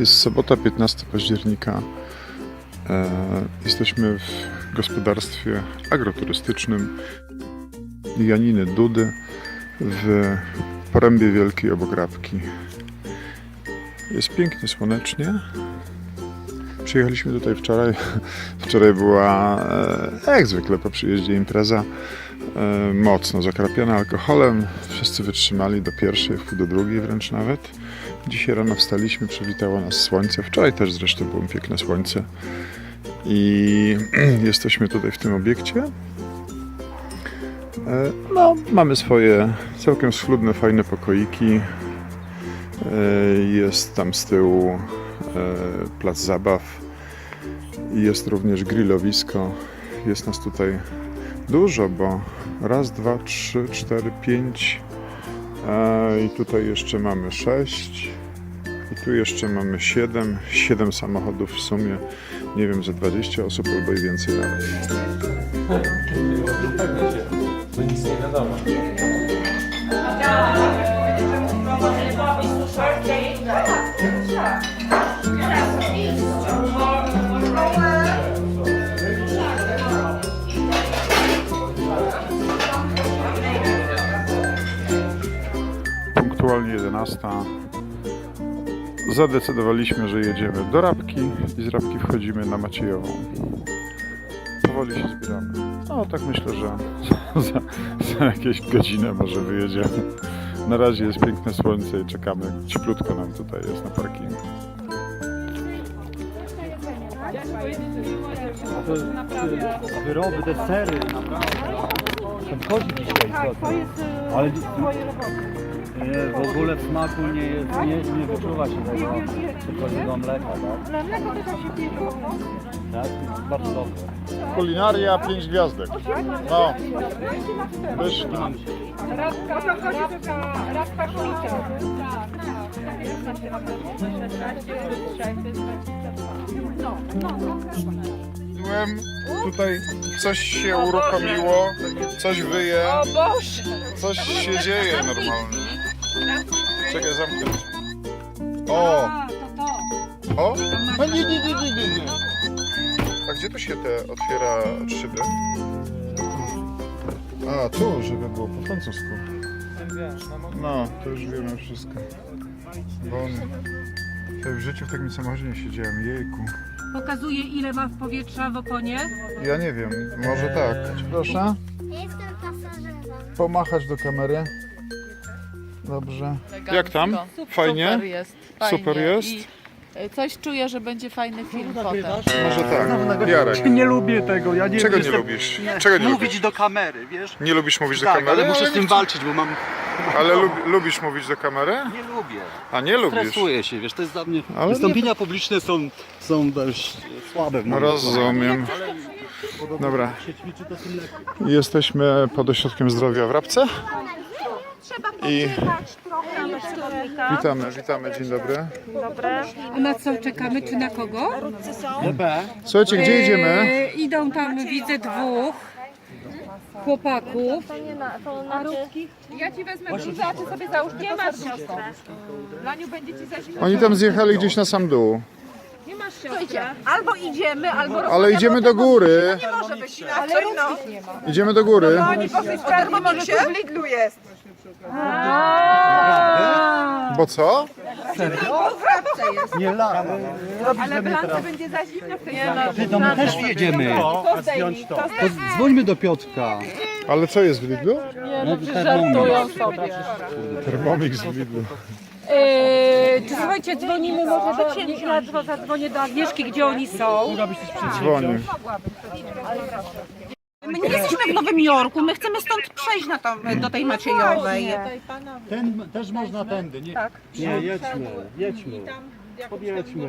Jest sobota 15 października. E, jesteśmy w gospodarstwie agroturystycznym Janiny Dudy w Porębie Wielkiej obok Rabki. Jest pięknie, słonecznie. Przyjechaliśmy tutaj wczoraj. Wczoraj była e, jak zwykle po przyjeździe impreza mocno zakrapiona alkoholem. Wszyscy wytrzymali do pierwszej, do drugiej wręcz nawet. Dzisiaj rano wstaliśmy, przywitało nas słońce. Wczoraj też zresztą było piękne słońce. I jesteśmy tutaj w tym obiekcie. E, No, mamy swoje całkiem schludne, fajne pokoiki. E, Jest tam z tyłu e, plac zabaw. Jest również grillowisko. Jest nas tutaj dużo, bo raz, dwa, trzy, cztery, pięć. E, I tutaj jeszcze mamy sześć. I tu jeszcze mamy siedem. Siedem samochodów w sumie. Nie wiem, za 20 osób albo i więcej nawet. Punktualnie 11. Zadecydowaliśmy, że jedziemy do Rabki i z Rabki wchodzimy na Maciejową. Powoli się zbieramy. No tak myślę, że za, za jakieś godzinę może wyjedziemy. Na razie jest piękne słońce i czekamy. Cieplutko nam tutaj jest na parkingu. Wyroby, desery, naprawdę. Tam chodzi dzisiaj, co to? Ale nie, w ogóle w smaku nie, jest, nie, nie wyczuwa się tego tylko mleka, tak? Mleko tylko się pije, no. Tak? To jest bardzo dobre. Kulinaria 5 gwiazdek. No. Pysznie. Rabka, rabka, rabka kulita. Byłem, tutaj coś się uruchomiło, coś wyje, coś się dzieje normalnie. Czekaj, zamknę. O! A, to to. O! A nie, nie, nie, nie, nie, nie. A gdzie tu się te otwiera szyby? A, tu, żeby było po francusku. No, to już wiemy wszystko. Bony. Ja w życiu w takim samochodzie nie siedziałem, jejku. Pokazuje ile ma w powietrza w oponie. Ja nie wiem, może tak. Proszę, Jestem pasażerem. pomachać do kamery. Dobrze. Jak tam? Fajnie? Super jest. Fajnie. Super jest? I y, coś czuję, że będzie fajny film potem. Może tak. Jarek, Nie lubię tego, ja nie czego nie jestem- lubisz? Czego nie Mówić lubisz? do kamery, wiesz? Nie lubisz mówić do Tak, kamery? ale muszę z tym walczyć, bo mam... Ale lub, lubisz mówić do kamery? Nie lubię. A nie lubisz? Stresuję się, wiesz, to jest dla mnie... Ale Wystąpienia publiczne są, są dość słabe w No moim rozumiem. Dobra. się ćwiczy, to tym lepiej. Jesteśmy pod ośrodkiem zdrowia w Rabce. I witamy, witamy, dzień dobry. A na co czekamy? Czy na kogo? Słuchajcie, gdzie idziemy? E, idą tam, widzę dwóch chłopaków. Ja ci wezmę bluzę, a ty sobie załóż Nie masz siostrę. Laniu będzie ci za zimno. Oni tam zjechali gdzieś na sam dół. Nie masz siostry. Albo idziemy, albo Ale idziemy do góry. może być inaczej, no. Idziemy do góry. Oni powiedz pewnie, może tu w Lidlu jest. Bo co? Nie lada. Ale Blance będzie za zimno w tej Ty, to my też jedziemy. To zdejmij, to To dzwońmy do Piotrka. Ale co jest w Lidlu? No, żartują sobie. Thermomix w Lidlu. E, czy słuchajcie, dzwonimy może do, nie, ja zadzwonię do Agnieszki, gdzie oni są. Dzwonię. My nie jesteśmy w Nowym Jorku, my chcemy stąd przejść na do tej Maciejowej. Ten też można tędy, nie? Tak. Nie, jedźmy, jedźmy. Podjedźmy.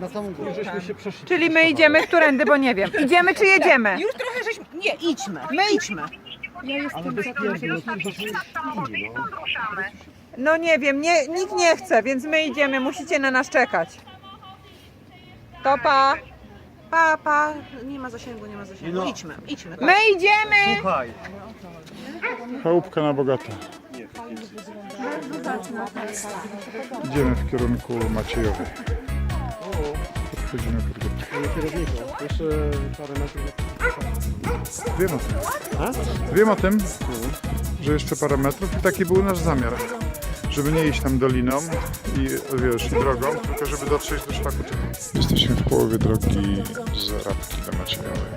Na samą górę żeśmy się przeszli. Czyli my idziemy którędy, bo nie wiem. Idziemy czy jedziemy? Już trochę żeśmy... Nie, idźmy, my idźmy. Ale bezpiecznie, no to no. No nie wiem, nie, nikt nie chce, więc my idziemy, musicie na nas czekać. To pa. Pa, nie ma zasięgu, nie ma zasięgu. No. Idźmy, idźmy. My idziemy! Słuchaj, Chałupka na bogato. Idziemy w kierunku Maciejowej. Podchodzimy pod górkę. Jeszcze parę metrów. Wiem o tym. Wiem o tym, że jeszcze parę metrów i taki był nasz zamiar. Żeby nie iść tam doliną i wiesz, i drogą, tylko żeby dotrzeć do szlaku. Jesteśmy w połowie drogi z Rabki do Maciejowej.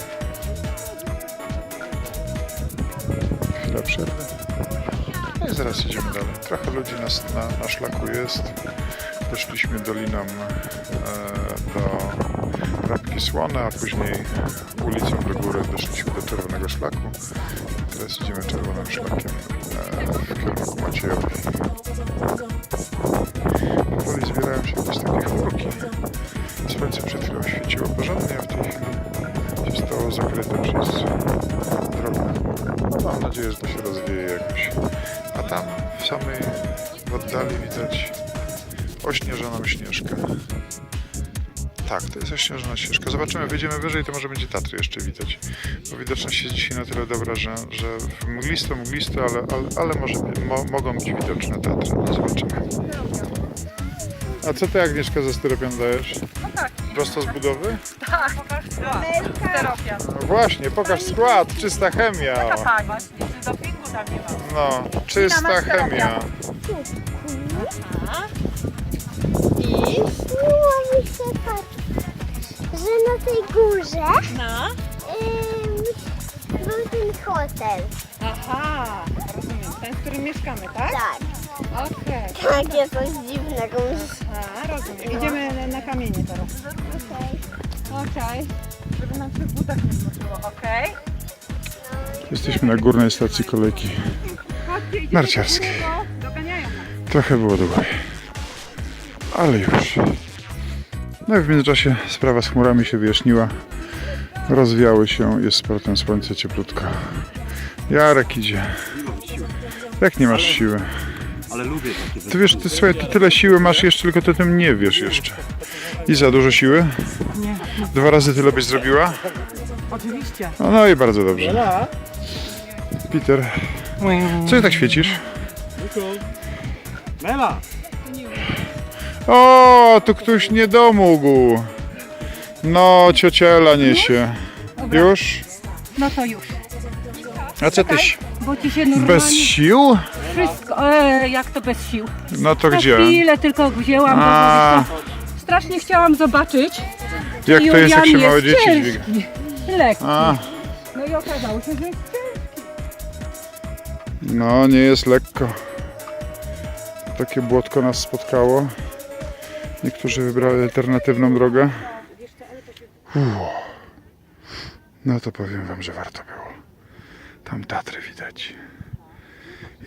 Chwila przerwy. No i zaraz idziemy dalej. Trochę ludzi nas na, na szlaku jest. Doszliśmy doliną e, do Słone, a później ulicą do góry doszliśmy do Czerwonego Szlaku. Teraz idziemy czerwonym szlakiem e, w kierunku Maciejowej. Powoli zbierają się jakieś takie chmurki. Słońce przed chwilą świeciło porządnie, a w tej chwili zostało zakryte przez drobne chmury. Mam nadzieję, że to się rozwieje jakoś. A tam w samej w oddali widać ośnieżoną śnieżkę. Tak, to jest ośnieżona ścieżka. Zobaczymy, wyjdziemy wyżej, to może będzie Tatry jeszcze widać. Bo widoczność jest dzisiaj na tyle dobra, że, że mglisto, mglisto, ale, ale, ale może, mo, mogą być widoczne Tatry. No, zobaczymy. A co ty Agnieszka za styropian dajesz? Prosto z budowy? Tak, steropian. No właśnie, pokaż skład, czysta chemia. Tak, właśnie, dopingu tam nie ma. No, czysta chemia. I śniło mi się tak, że na tej górze No. ym, był ten hotel. Aha, rozumiem. Ten, w którym mieszkamy, tak? Tak. Okej. Takie coś dziwnego. A, rozumiem. Idziemy na, na kamienie teraz. Okej. Żeby nam się w butach nie zmoczyło, okej? Jesteśmy na górnej stacji kolejki narciarskiej. Trochę było dłużej. Ale już. No i w międzyczasie sprawa z chmurami się wyjaśniła. Rozwiały się, jest z powrotem słońce cieplutko. Jarek idzie. Jak nie masz siły? Ale lubię takie Ty wiesz, ty słuchaj, ty tyle siły masz jeszcze, tylko ty tym nie wiesz jeszcze. I za dużo siły? Nie. Dwa razy tyle byś zrobiła? Oczywiście. No, no i bardzo dobrze. Peter, co ty tak świecisz? Mela! O, tu ktoś nie domógł. No, ciociela niesie. Już? No to już. A co tyś? Bo ci się normalnie Bez sił? wszystko... E, jak to bez sił? No to Na gdzie? chwilę tylko wzięłam, A, bo to strasznie chciałam zobaczyć. jak to jest, jak się małe jest dzieci dźwiga? ciężki, lekki. A, No i okazało się, że jest no nie jest lekko. Takie błotko nas spotkało. Niektórzy wybrali alternatywną drogę. No to powiem wam, że warto było. Tam Tatry widać.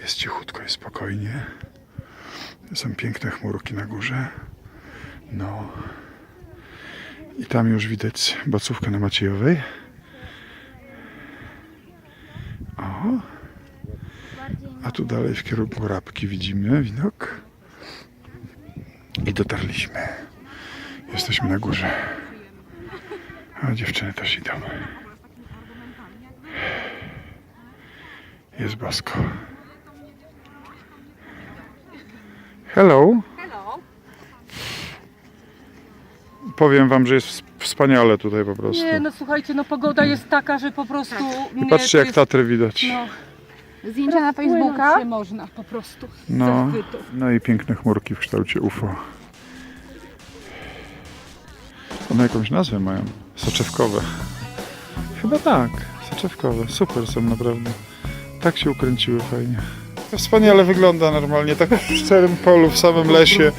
Jest cichutko i spokojnie. Są piękne chmurki na górze. No. I tam już widać bacówkę na Maciejowej. O. A tu dalej w kierunku Rabki widzimy widok. I dotarliśmy. Jesteśmy na górze. A dziewczyny też idą. Jest bosko. Hello. Powiem wam, że jest ws- wspaniale tutaj po prostu. Nie, no słuchajcie, no pogoda jest taka, że po prostu... I patrzcie jak Tatry widać. No, Zdjęcia na Facebooka? się można po prostu. No, no i piękne chmurki w kształcie UFO. One jakąś nazwę mają. Soczewkowe. Chyba tak. Soczewkowe. Super są naprawdę. Tak się ukręciły fajnie. To wspaniale wygląda normalnie. Tak w szczerym polu, w samym lesie.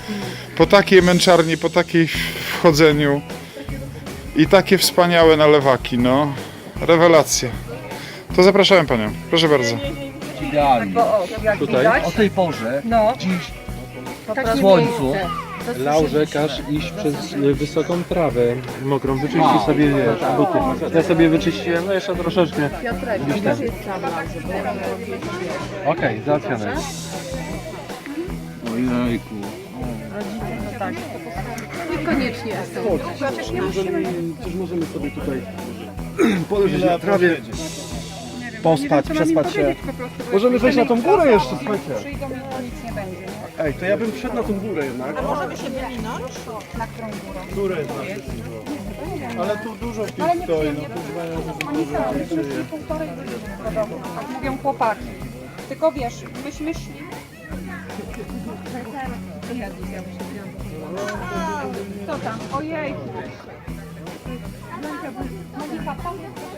Po takiej męczarni, po takiej wchodzeniu. I takie wspaniałe nalewaki, no. Rewelacja. To zapraszałem Panią. Proszę bardzo. Idealnie. Bo o, jak Tutaj widać. o tej porze, No. dziś Takie w słońcu, Lał każ iść przez y, wysoką trawę mokrą. Wyczyści sobie wiesz, buty. Ja sobie wyczyściłem, no jeszcze troszeczkę. Gdzieś tam. Okej, załatwione. Ojejku. Niekoniecznie jestem. Możemy, coś możemy sobie tutaj położyć na trawie. Pospać, przespać się. Możemy wejść na tą górę jeszcze, słuchajcie. Przyjdą i to nic nie będzie. nie? Ej, to ja bym wszedł na tą górę jednak. Możemy się wywinąć? Na którą górą? Górę Ale tu dużo nie stoi, przyjemnie. Oni są, myśmy półtorej godziny do domu, tak mówią chłopaki. Tylko wiesz, myśmy szli. Co tam? Ojej. Monika, tam jest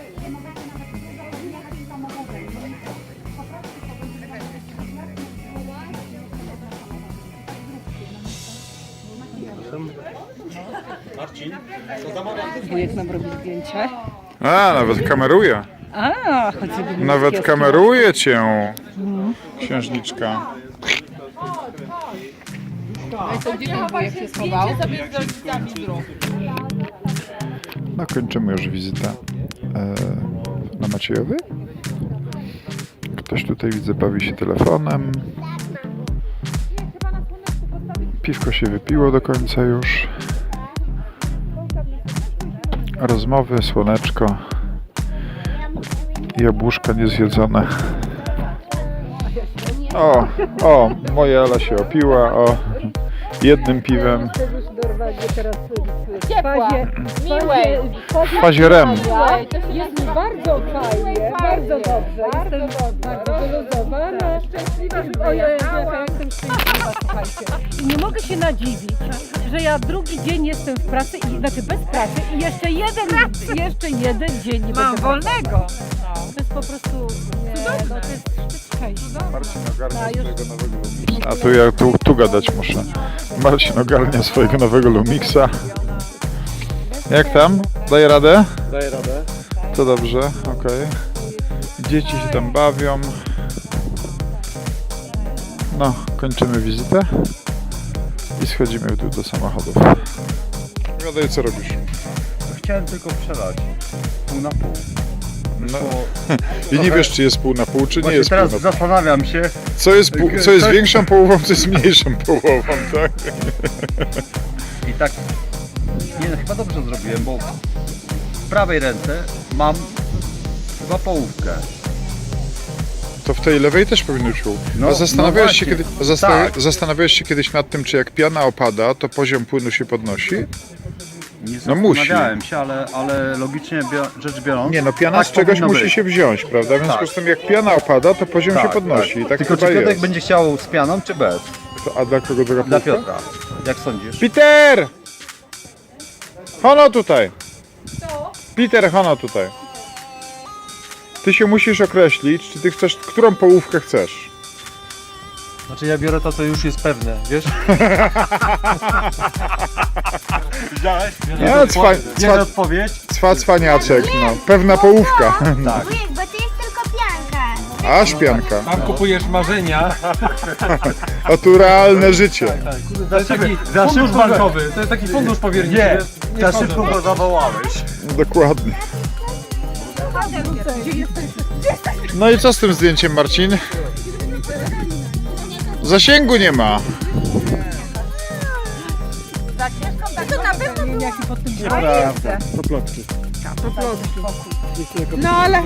Wujek nam robi zdjęcie. A, nawet kameruje. A, Nawet kameruje cię, księżniczka. Gdzie ten wujek się schował? No, kończymy już wizytę e, na Maciejowy. Ktoś tutaj widzę bawi się telefonem. Piwko się wypiło do końca już. Rozmowy, słoneczko. Jabłuszka niezjedzone. O, o, moja Ela się opiła, o, jednym piwem. Ciepła, miłej. W fazie REM. Jest mi bardzo fajnie, bardzo dobrze. Jestem bardzo wyluzowana. Ojej, jaka ja jestem szczęśliwa, słuchajcie. I nie mogę się nadziwić, że ja drugi dzień jestem w pracy, i, znaczy bez pracy i jeszcze jeden, jeszcze jeden dzień nie Mam będę wolnego. To jest po prostu, nie, no to jest szczyt szczęścia. Marcin ogarnia swojego nowego. A tu ja tu, tu gadać muszę. Marcin ogarnia swojego nowego Lumixa. Jak tam? Daje radę? Daję radę. To dobrze, okej. Dzieci się tam bawią. No, kończymy wizytę i schodzimy w dół do samochodów. Gadaj, co robisz? Chciałem tylko przelać. Pół na pół. No. I nie wiesz, czy jest pół na pół, czy nie Właśnie jest pół teraz na pół. zastanawiam się, Co jest, pół, co jest większą połową, co jest mniejszą połową, tak? I tak, nie no, chyba dobrze zrobiłem, bo w prawej ręce mam chyba połówkę. To w tej lewej też powinno być pół. No, A zastanawiałeś, no się właśnie. kiedy, Tak. zastanawiałeś się kiedyś nad tym, czy jak piana opada, to poziom płynu się podnosi? Nie No musi. zastanawiałem się, ale, ale logicznie rzecz biorąc... Nie, no piana tak z czegoś powinno musi być. się wziąć, prawda? W związku Tak. z tym jak piana opada, to poziom się podnosi. I tak Tylko czy chyba Piotrek jest. będzie chciał z pianą, czy bez? To- A dla kogo druga Dla? Piotra. Jak sądzisz? Peter! Hono tutaj! Peter, hono tutaj. Ty się musisz określić, czy ty chcesz, którą połówkę chcesz. Znaczy ja biorę to, co już jest pewne, wiesz? Widziałeś? No, cwa, Jedna cwa, odpowiedź. cwa, cwaniaczek, no. Pewna połówka. Tak. Wujek, bo. A szpianka. Tam kupujesz marzenia. A tu realne życie. To jest taki za fundusz szybko- bankowy, to jest taki fundusz powierniczy. Nie, nie za szybko go zawołałeś. Dokładnie. No i co z tym zdjęciem, Marcin? Zasięgu nie ma. Nieprawda. To plotki. No ale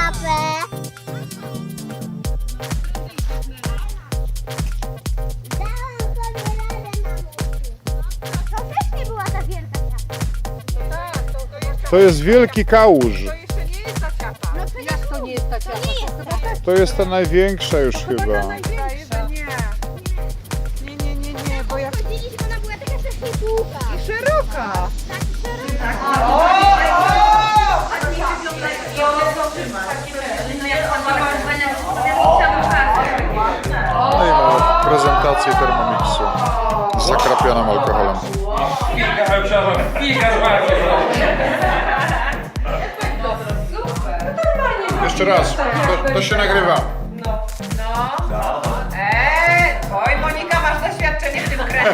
Ciapę. Dałam sobie radę, mamusiu. To też nie była ta wielka ciapa. To jest wielki kałuż. No to jak to nie jest ta ciapa? To nie jest ta ciapa. To jest ta największa już chyba. największa, nie. Nie, nie, nie, nie, bo ja Widzieliśmy, ona była taka strasznie długa. szeroka. Tak szeroka. No i mamy prezentację Thermomixu z zakrapionym alkoholem. Jeszcze raz, to, to się nagrywa. Eee, oj Monika, masz doświadczenie w tym kręgu.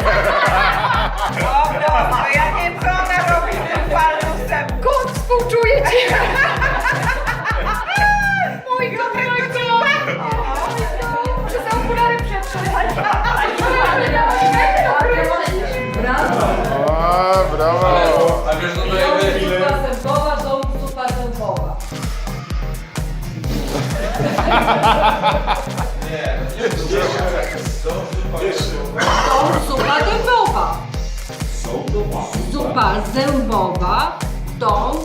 O, no, to ja nie wiem, co ona robi z tym palcem. Kot współczuje ci. Także dodajemy ile? Zupa zębowa, dom zupa zębowa. Dom zupa dębowa. Zupa zębowa, dom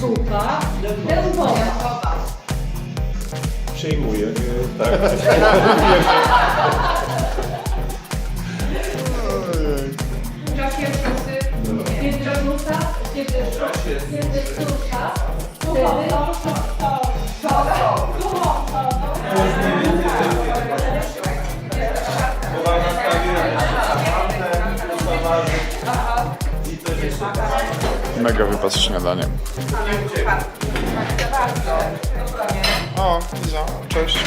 zupa dębowa. Przyjmuję. e, Tak. kiedy kiedy susza, wtedy Mega wypas śniadaniem. O, Iza, cześć.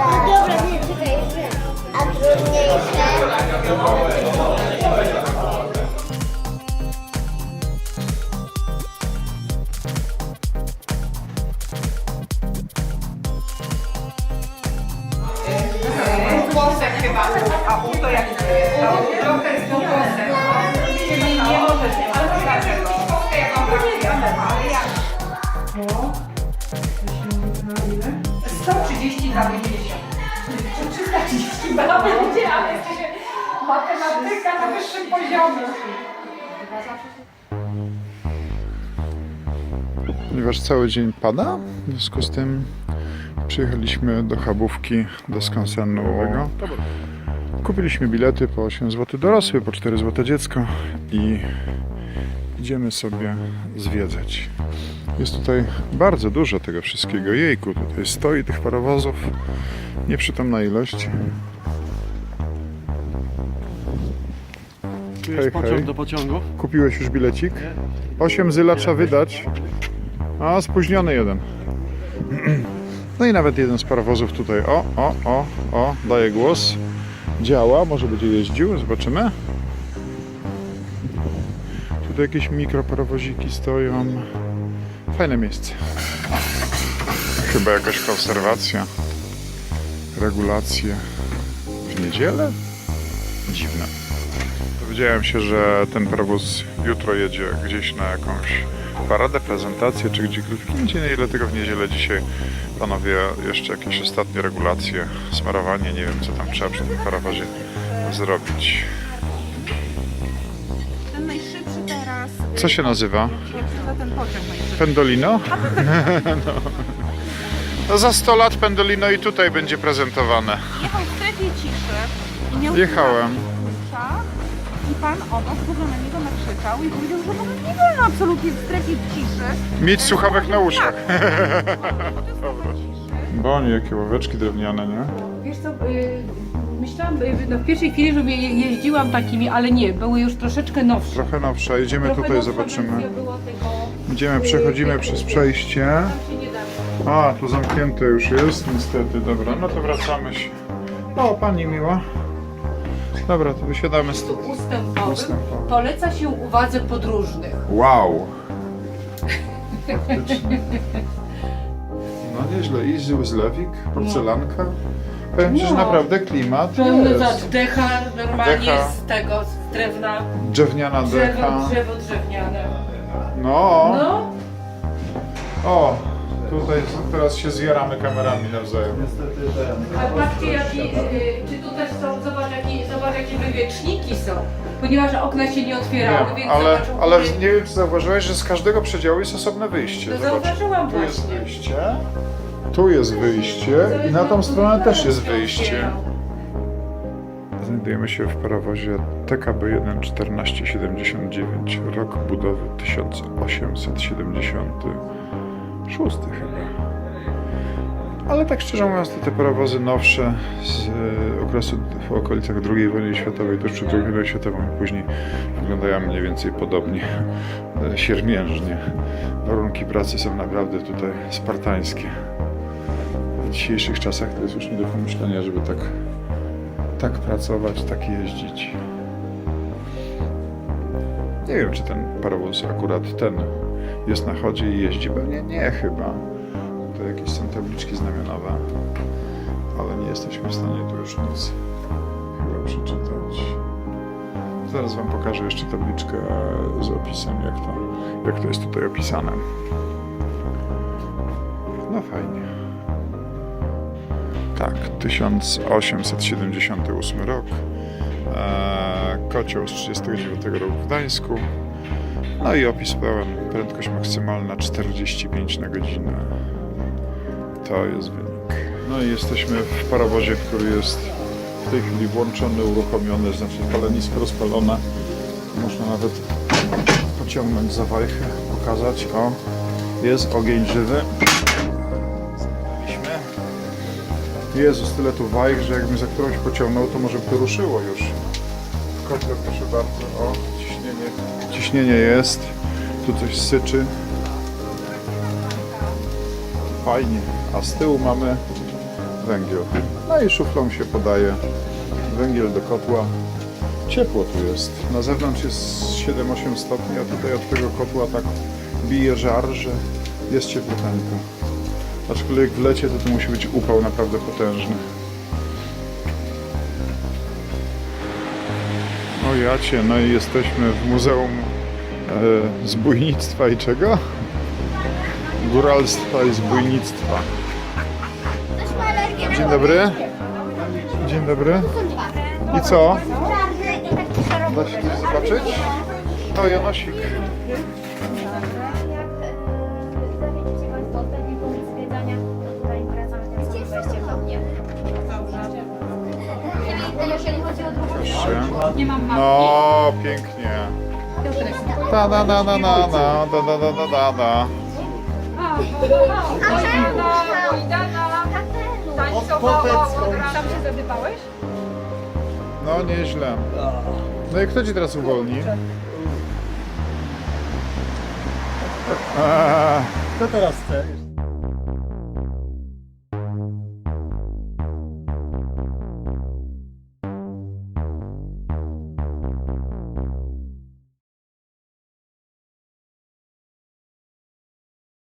Dobra, nie, czekaj, a trudniejsze. Włosek 330 za 50, ale matematyka na wyższym poziomie. Ponieważ cały dzień pada, w związku z tym przyjechaliśmy do Chabówki, do skansenu. Kupiliśmy bilety po 8 zł dorosły, po 4 zł dziecko i idziemy sobie zwiedzać. Jest tutaj bardzo dużo tego wszystkiego. Jejku, tutaj stoi tych parowozów. Nieprzytomna ilość. Tu Hej, pociąg hej. do pociągu. Kupiłeś już bilecik? 8 zyla trzeba wydać. A, spóźniony jeden. No i nawet jeden z parowozów tutaj. O, o, o, o, daje głos. Działa, może będzie jeździł, zobaczymy. Tutaj jakieś mikroparowoziki stoją. Fajne miejsce. Chyba jakaś konserwacja, regulacje w niedzielę? Dziwne. Dowiedziałem się, że ten parowóz jutro jedzie gdzieś na jakąś paradę, prezentację czy gdziekolwiek indziej, dlatego w niedzielę dzisiaj panowie jeszcze jakieś ostatnie regulacje, smarowanie, nie wiem co tam trzeba przy tym parowozie zrobić. Ten najszybszy teraz. Co się nazywa? Jak ten pociąg najszybszy? Pendolino? no. no za 100 lat Pendolino i tutaj będzie prezentowane. Jechał w strefie ciszy. I miał Jechałem. Pan obok w ogóle na niego nakrzyczał i powiedział, że ogóle nie wolno absolutnie w strefie ciszy. Mieć słuchawek na uszach. Dobra. Boni, jakie ławeczki drewniane, nie? Wiesz co, y, myślałam y, no, w pierwszej chwili, że je- jeździłam takimi, ale nie, były już troszeczkę nowsze. Trochę nowsze, idziemy Trochę tutaj, nowsza zobaczymy. wersja była tego, Idziemy, przechodzimy przez przejście. tam się nie dało. A, tu zamknięte już jest, niestety. Dobra, no to wracamy się. O, pani miła. Dobra, to wysiadamy z... Tu ustępowym Ustępowy. poleca się uwadze podróżnych. Wow! Faktycznie. No nieźle. Easy with Lewik, porcelanka. Powiem Ci, że No. naprawdę klimat Pełny jest. zadecha normalnie Decha. z tego, z drewna, Drzewniana drzewo, decha. drzewo drewniane. No. No, O, tutaj teraz się zjaramy kamerami nawzajem. a patrzcie, jaki, y, czy tu też są, zobacz, zobacz jakie wywieczniki są, ponieważ okna się nie otwierały, Wiem, więc ale, zobacz, u ale góry- nie wiem, czy zauważyłeś, że z każdego przedziału jest osobne wyjście. No Zobacz, zauważyłam tu jest właśnie. wyjście, tu jest wyjście i na tą stronę też jest wyjście. Znajdujemy się w parowozie TKB 1 1479, rok budowy 1876 chyba. Ale tak szczerze mówiąc, to te parowozy nowsze z e, okresu w okolicach II wojny światowej, tuż przed II wojną światową i później wyglądają mniej więcej podobnie, e, siermiężnie. Warunki pracy są naprawdę tutaj spartańskie. W dzisiejszych czasach to jest już nie do pomyślenia, żeby tak, tak pracować, tak jeździć. Nie wiem, czy ten parowóz akurat ten jest na chodzie i jeździ. Pewnie nie chyba. Są tabliczki znamionowe, ale nie jesteśmy w stanie tu już nic chyba przeczytać. Zaraz Wam pokażę jeszcze tabliczkę z opisem, jak to, jak to jest tutaj opisane. No fajnie. Tak, 1878 rok. Eee, kocioł z 39 roku w Gdańsku. No i opis pełen. Prędkość maksymalna 45 na godzinę. To jest wynik. No i jesteśmy w parowozie, który jest w tej chwili włączony, uruchomiony, znaczy palenisko rozpalone. Można nawet pociągnąć za wajchę, pokazać. O, jest ogień żywy. Zapaliśmy. Jezus, tyle tu wajch, że jakbym za którąś pociągnął, to może by ruszyło już. Kotle, proszę bardzo. O, ciśnienie, ciśnienie jest. Tu coś syczy. Fajnie. A z tyłu mamy węgiel. No i szuflą się podaje węgiel do kotła. Ciepło tu jest. Na zewnątrz jest 7-8 stopni, a tutaj od tego kotła tak bije żar, że jest ciepluteńko. Aczkolwiek w lecie to tu musi być upał naprawdę potężny. O jacie, no i jesteśmy w Muzeum e, Zbójnictwa i czego? Góralstwa i Zbójnictwa. Dzień dobry. Dzień dobry. I co? Da się coś zobaczyć? To Janosik. No, pięknie. Ta na na na na na da da da da da da. Tam się zadybałeś? No, nieźle. No i kto ci teraz uwolni? A, Kto teraz chce?